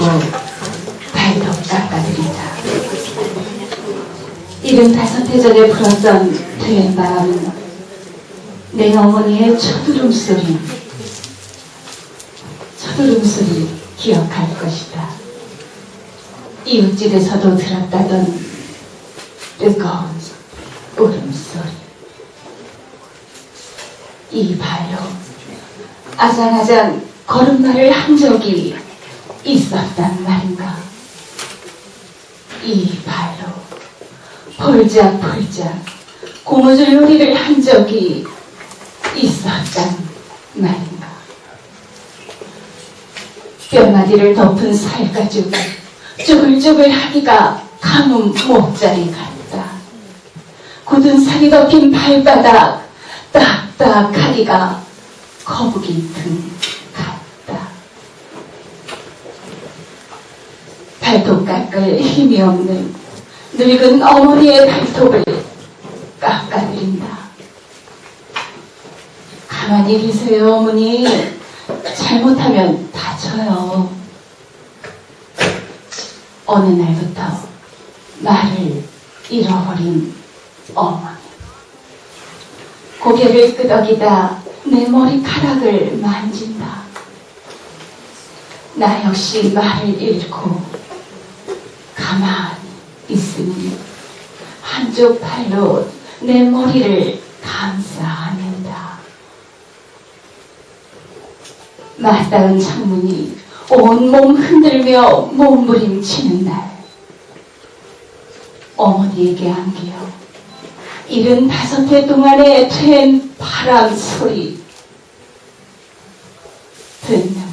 짚고 발톱 깎아드린다. 일흔다섯 해 전에 불었던 퇴행 바람은 내 어머니의 첫울음 소리, 첫울음 소리 기억할 것이다. 이웃집에서도 들었다던 뜨거운 울음소리. 이 발로 아장아장 걸음마를 한 적이 있었단 말인가. 이 발로 폴짝폴짝 고무줄 요리를 한 적이 있었단 말인가. 뼈마디를 덮은 살가죽 쪼글쪼글 하기가 가뭄 목자리 같다. 굳은 살이 덮인 발바닥 딱딱하기가 거북이 등 같다. 발톱 깎을 힘이 없는 늙은 어머니의 발톱을 깎아드린다. 가만히 계세요, 어머니. 잘못하면 다쳐요. 어느 날부터 말을 잃어버린 어머니. 고개를 끄덕이다 내 머리카락을 만진다. 나 역시 말을 잃고 가만히 있으니 한쪽 팔로 내 머리를 감싸 안는다. 맞닿은 창문이 온몸 흔들며 몸부림치는 날 어머니에게 안겨 일흔 다섯 해 동안에 된 바람 소리 듣는